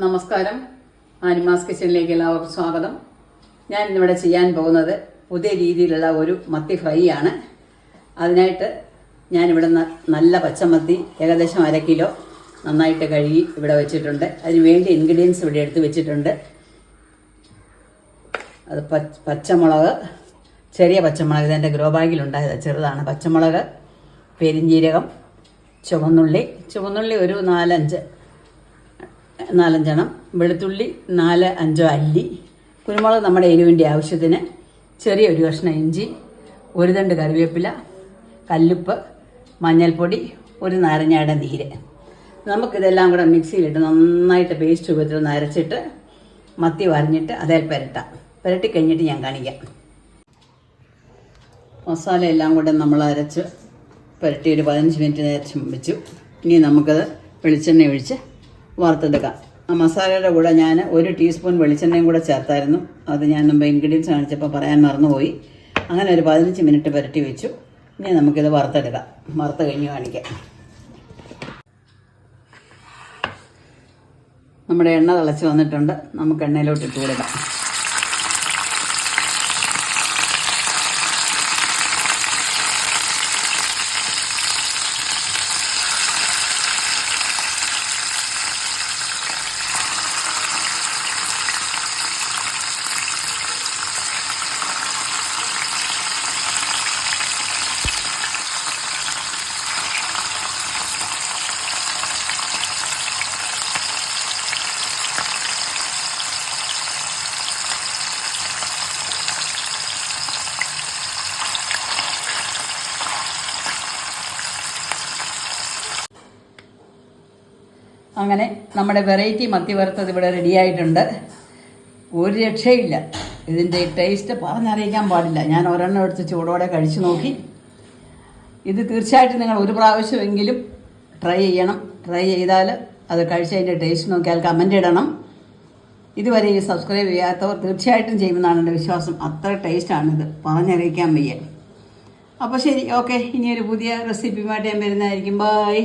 നമസ്കാരം. ആനിമാസ് കിച്ചണിലേക്ക് എല്ലാവർക്കും സ്വാഗതം. ഞാൻ ഇന്നിവിടെ ചെയ്യാൻ പോകുന്നത് പുതിയ രീതിയിലുള്ള ഒരു മത്തി ഫ്രൈ ആണ്. അതിനായിട്ട് ഞാനിവിടെ നല്ല പച്ചമത്തി ഏകദേശം അര കിലോ നന്നായിട്ട് കഴുകി ഇവിടെ വെച്ചിട്ടുണ്ട്. അതിന് വേണ്ടി ഇൻഗ്രീഡിയൻസ് ഇവിടെ എടുത്ത് വെച്ചിട്ടുണ്ട്. അത് പച്ചമുളക് ചെറിയ പച്ചമുളക് ഇതെന്റെ ഗ്രോ ബാഗിലുണ്ടായത് ചെറുതാണ്. പച്ചമുളക് പെരിഞ്ജീരകം ചുവന്നുള്ളി. ചുവന്നുള്ളി ഒരു നാലഞ്ച് നാലഞ്ചെണ്ണം. വെളുത്തുള്ളി നാല് അഞ്ചോ അല്ലി. കുരുമുളക് നമ്മുടെ എരിവിന്റെ ആവശ്യത്തിന് ചെറിയ ഒരു കഷ്ണം ഇഞ്ചി ഒരു തണ്ട് കറിവേപ്പില കല്ലുപ്പ് മഞ്ഞൾപ്പൊടി ഒരു നാരങ്ങയുടെ നീര്. നമുക്കിതെല്ലാം കൂടെ മിക്സിയിലിട്ട് നന്നായിട്ട് പേസ്റ്റ് രൂപത്തിൽ ഒന്ന് അരച്ചിട്ട് മത്തി വരഞ്ഞിട്ട് അതേൽ പുരട്ടാം. പുരട്ടി കഴിഞ്ഞിട്ട് ഞാൻ കാണിക്കാം. മസാല എല്ലാം കൂടെ നമ്മൾ അരച്ച് പുരട്ടി ഒരു പതിനഞ്ച് മിനിറ്റ് നേരം വെച്ചു. ഇനി നമുക്കത് വെളിച്ചെണ്ണ ഒഴിച്ച് വറുത്തെടുക്കാം. ആ മസാലയുടെ കൂടെ ഞാൻ ഒരു ടീസ്പൂൺ വെളിച്ചെണ്ണയും കൂടെ ചേർത്തായിരുന്നു. അത് ഞാൻ മുമ്പ് ഇൻഗ്രീഡിയൻസ് കാണിച്ചപ്പോൾ പറയാൻ മറന്നുപോയി. അങ്ങനെ ഒരു പതിനഞ്ച് മിനിറ്റ് പുരട്ടി വെച്ചു. ഇനി നമുക്കിത് വറുത്തെടുക്കാം. വറുത്ത് കഴിഞ്ഞ് കാണിക്കാം. നമ്മുടെ എണ്ണ തിളച്ച് വന്നിട്ടുണ്ട്. നമുക്ക് എണ്ണയിലോട്ട് ഇട്ട് കൊടുക്കാം. അങ്ങനെ നമ്മുടെ വെറൈറ്റി മത്തി വറുത്തത് ഇവിടെ റെഡിയായിട്ടുണ്ട് ഒരു രക്ഷയില്ല. ഇതിന്റെ ടേസ്റ്റ് പറഞ്ഞറിയിക്കാൻ പാടില്ല. ഞാൻ ഒരെണ്ണം എടുത്ത് ചൂടോടെ കഴിച്ചു നോക്കി. ഇത് തീർച്ചയായിട്ടും നിങ്ങൾ ഒരു പ്രാവശ്യമെങ്കിലും ട്രൈ ചെയ്യണം. ട്രൈ ചെയ്താൽ അത് കഴിച്ചതിന്റെ ടേസ്റ്റ് നോക്കിയാൽ കമന്റ് ഇടണം. ഇതുവരെ ഈ സബ്സ്ക്രൈബ് ചെയ്യാത്തവർ തീർച്ചയായിട്ടും ചെയ്യുമെന്നാണ് എന്റെ വിശ്വാസം. അത്ര ടേസ്റ്റാണിത് പറഞ്ഞറിയിക്കാൻ വയ്യ. അപ്പോൾ ശരി ഓക്കെ ഇനിയൊരു പുതിയ റെസിപ്പിയുമായിട്ട് ഞാൻ വരുന്നതായിരിക്കും. ബൈ